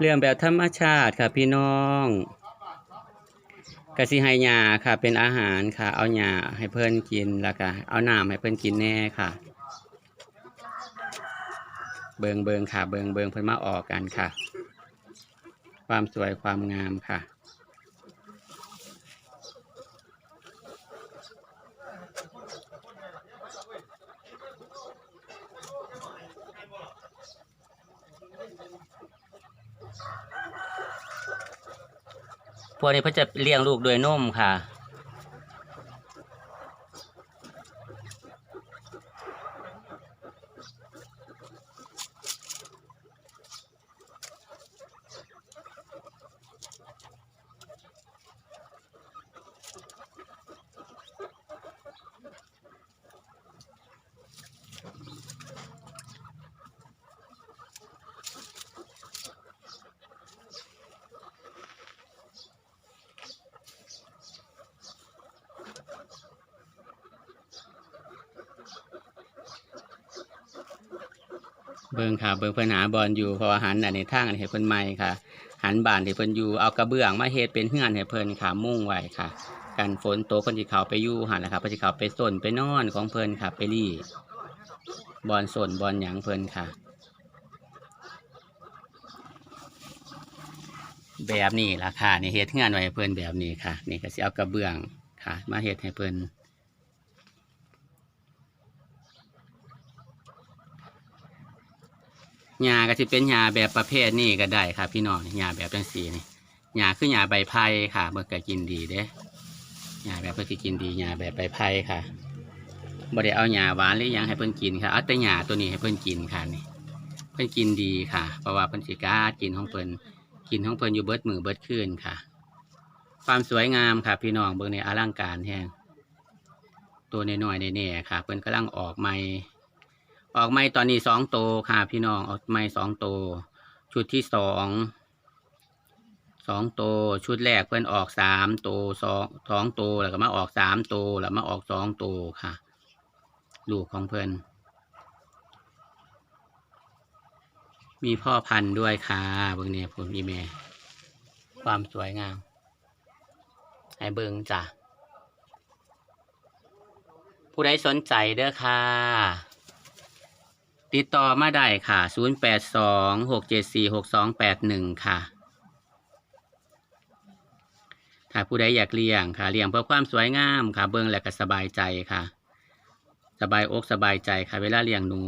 เรื่องแบบธรรมชาติค่ะพี่น้องกะสิให้ยาค่ะ เป็นอาหารค่ะ เอาหญ้าให้เพื่อนกินแล้วก็เอาน้ำให้เพื่อนกินแน่ค่ะ เบิงเบิงค่ะ เบิงเบิงเพื่อนมาออกกันค่ะ ความสวยความงามค่ะ พวกนี้เขาจะเลี้ยงลูกด้วยนมค่ะ เบิ่งค่ะ เบิ่งเพิ่นหาบอลอยู่เพราะว่าหันอันนี้ทางอันนี้ให้เพิ่นใหม่ค่ะ หันบานที่เพิ่นอยู่เอากระเบื้องมาเฮ็ดเป็นเฮือนให้เพิ่นค่ะมุ่งไว้ค่ะ กันฝนตกเพิ่นสิเขาไปอยู่หั่นแหละครับเพิ่นสิเขาไปส้นไปนอนของเพิ่นค่ะ ไปรีบอลส้นบอลหยังเพิ่นค่ะ แบบนี้ล่ะค่ะนี่เฮ็ดเฮือนไว้เพิ่นแบบนี้ค่ะ นี่ก็สิเอากระเบื้องค่ะ มาเฮ็ดให้เพิ่น หญ้าก็จะเป็นหญ้าแบบประเภทนี้ก็ได้ค่ะพี่น้องหญ้าแบบจังสีนี่หญ้าคือหญ้าใบไผ่ค่ะเมื่อก็กินดีเด้หญ้าแบบเพื่อสิกินดีหญ้าแบบใบไผ่ค่ะบ่ได้เอาหญ้าหวานหรือยังให้เพิ่นกินค่ะเอาแต่หญ้าตัวนี้ให้เพิ่นกินค่ะนี่เพิ่นกินดีค่ะ เพราะว่าเพิ่นสิกากินของเพิ่นกินของเพิ่นอยู่เบิดมือเบิดคืนค่ะ ความสวยงามค่ะ พี่น้องเบิ่งในอลังการแฮงตัวน้อยๆแน่ๆค่ะ เพิ่นกำลังออกใหม่ ออกไม่ตอนนี้สองโตวค่ะพี่น้องออกไม่สองโตวชุดที่สองสองโตวชุดแรกเพื่อนออกสามโตวสองสองโตวแล้วก็มาออกสามโตวแล้วมาออกสองโตวค่ะ ลูกของเพื่อนมีพ่อพันธุ์ด้วยค่ะเบิ่งเนี่ยผมมีแม่ความสวยงามให้เบิ่งจ้ะผู้ใดสนใจเด้อค่ะ ติดต่อมาได้ค่ะ 0 8 2 6 7 4 6 2 8 1 ค่ะ ถ้าผู้ใดอยากเลี้ยงค่ะ เลี้ยงเพื่อความสวยงามค่ะ เบิ่งและก็สบายใจค่ะ สบายอกสบายใจค่ะ เวลาเลี้ยงหนู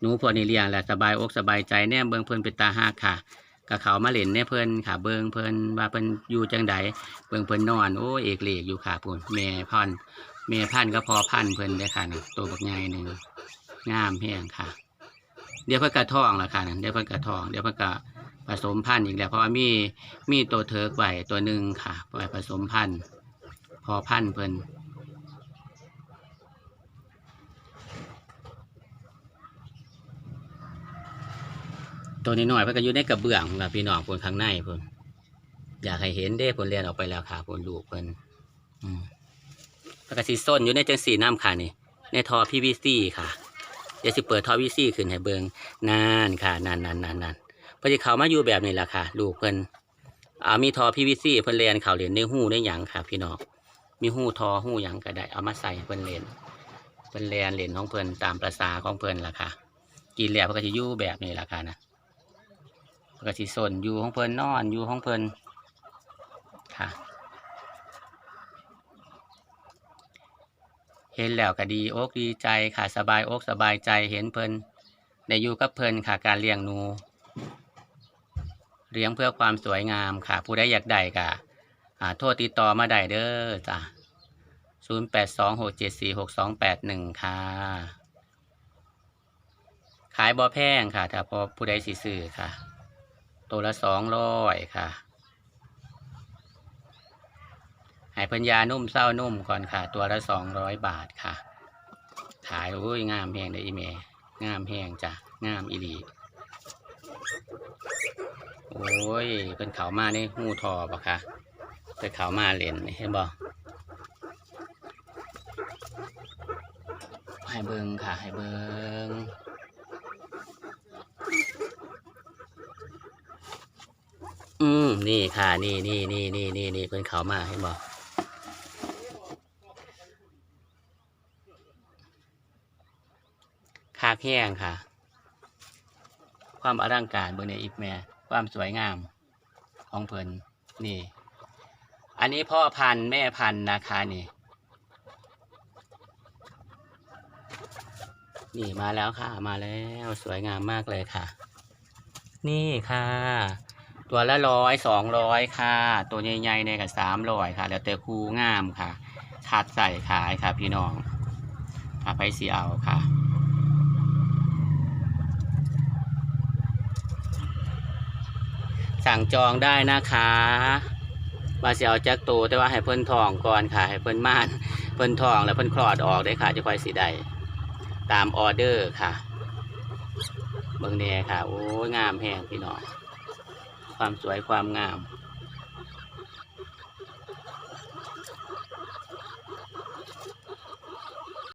หนูพวกนี้เลี้ยงและสบายอกสบายใจแน่เบิ่งเพิ่นเป็นตาหักค่ะกับเขามาเล่นแน่เพิ่นค่ะ เบิ่งเพิ่นว่าเพิ่นอยู่จังใดเบิ่งเพิ่นนอนโอ้เอกเลกอยู่ค่ะพุ่นแม่พันธุ์แม่พันก็พอพันเพิ่นเด้ค่ะนี่ตัวบักใหญ่หนึง งามแพงค่ะ เดี๋ยวเพิ่นกระทองละค่ะนั่นเดี๋ยวเพิ่นกระทอง เดี๋ยวเพิ่นกระผสมพันธุ์อีกแล้ว เพราะว่ามีมีตัวเทิร์กไว้ตัวหนึ่งค่ะไว้ผสมพันธุ์พอพันธุ์เพิ่นตัวนี้หน่อยเพิ่นก็อยู่ในกระเบื้องค่ะพี่น้องเพิ่นข้างในเพิ่นอยากให้เห็นเด้เพิ่นเรียนออกไปแล้วค่ะเพิ่นลูกเพิ่นอืมเพิ่นก็สิส้นอยู่ในจังสีน้ำค่ะนี่ในท่อ PVC ค่ะ ดี๋ยวสิเปิดท่อ PVC ขึ้นให้เบิงนานค่ะนานนานนานนานพิ่นสิเข้ามาอยู่แบบนี้แหละค่ะลูกเพิ่นเอามีท่อ PVC เพิ่นเรียนเข้าเรียนในหู้ในหยังค่ะ พี่น้องมีหู้ทอหู้หยังก็ได้ เอามาใส่เพิ่นเรียนเพิ่นเรียนเรียนของเพิ่นตามประสาของเพิ่นล่ะค่ะ กินแล้วเพิ่นก็สิอยู่แบบนี้ล่ะค่ะนะเพิ่นก็สิสนอยู่ของเพิ่นนอนอยู่ของเพิ่นค่ะ เห็นแล้วก็ดีอกดีใจค่ะสบายอกสบายใจเห็นเพิ่นได้อยู่กับเพิ่นค่ะการเลี้ยงหนู เลี้ยงเพื่อความสวยงามค่ะ ผู้ใดอยากได้ก็อ่าโทรติดต่อมาได้เด้อจ้ะศูนย์แปดสองหกเจ็ดสี่หกสองแปดหนึ่งค่ะ ขายบ่แพงค่ะ ถ้าพอผู้ใดสิซื้อค่ะ ตัวละสองร้อยค่ะ ห้เพิ่นยานุ่มเศร้านุ่มก่อนค่ะ ตัวละสองร้อยบาทค่ะ ขายโอ้ยงามแพงเลยอีเมงามแพงจ้ะงามอีหลีโอ้ยเป็นเขามาในหูทอบ่ค่ะเป็นเขามาเล่นนี่เห็นบ่ให้เบิงค่ะ ให้เบิงอืมนี่ค่ะ นี่นี่นี่นี่นี่นี่เพิ่นเขามาให้บอกคาก แห้งค่ะ ความอลังการเบอร์ในอีกแม่ความสวยงามของเพลินนี่ อันนี้พ่อพันธุ์แม่พันธุ์นะคะนี่นี่มาแล้วค่ะมาแล้วสวยงามมากเลยค่ะ นี่ค่ะ ตัวละร้อยสองร้อยค่ะ ตัวใหญ่ๆเนี่ยกับสามร้อยค่ะ แล้วแต่คูงามค่ะคัดใส่ขายค่ะพี่น้องค่ะไปสีเอาค่ะ สั่งจองได้นะคะมาเสียวแจากตัวแต่ว่าให้เพิ่นทองก่อนค่ะ ให้เพิ่นม่านเพิ่นทองแล้วเพิ่นคลอดออกได้ค่ะจะค่อยสีได้ตามออเดอร์ค่ะเบิ่งเน่ค่ะ โอ้ยงามแห้งพี่น้องความสวยความงาม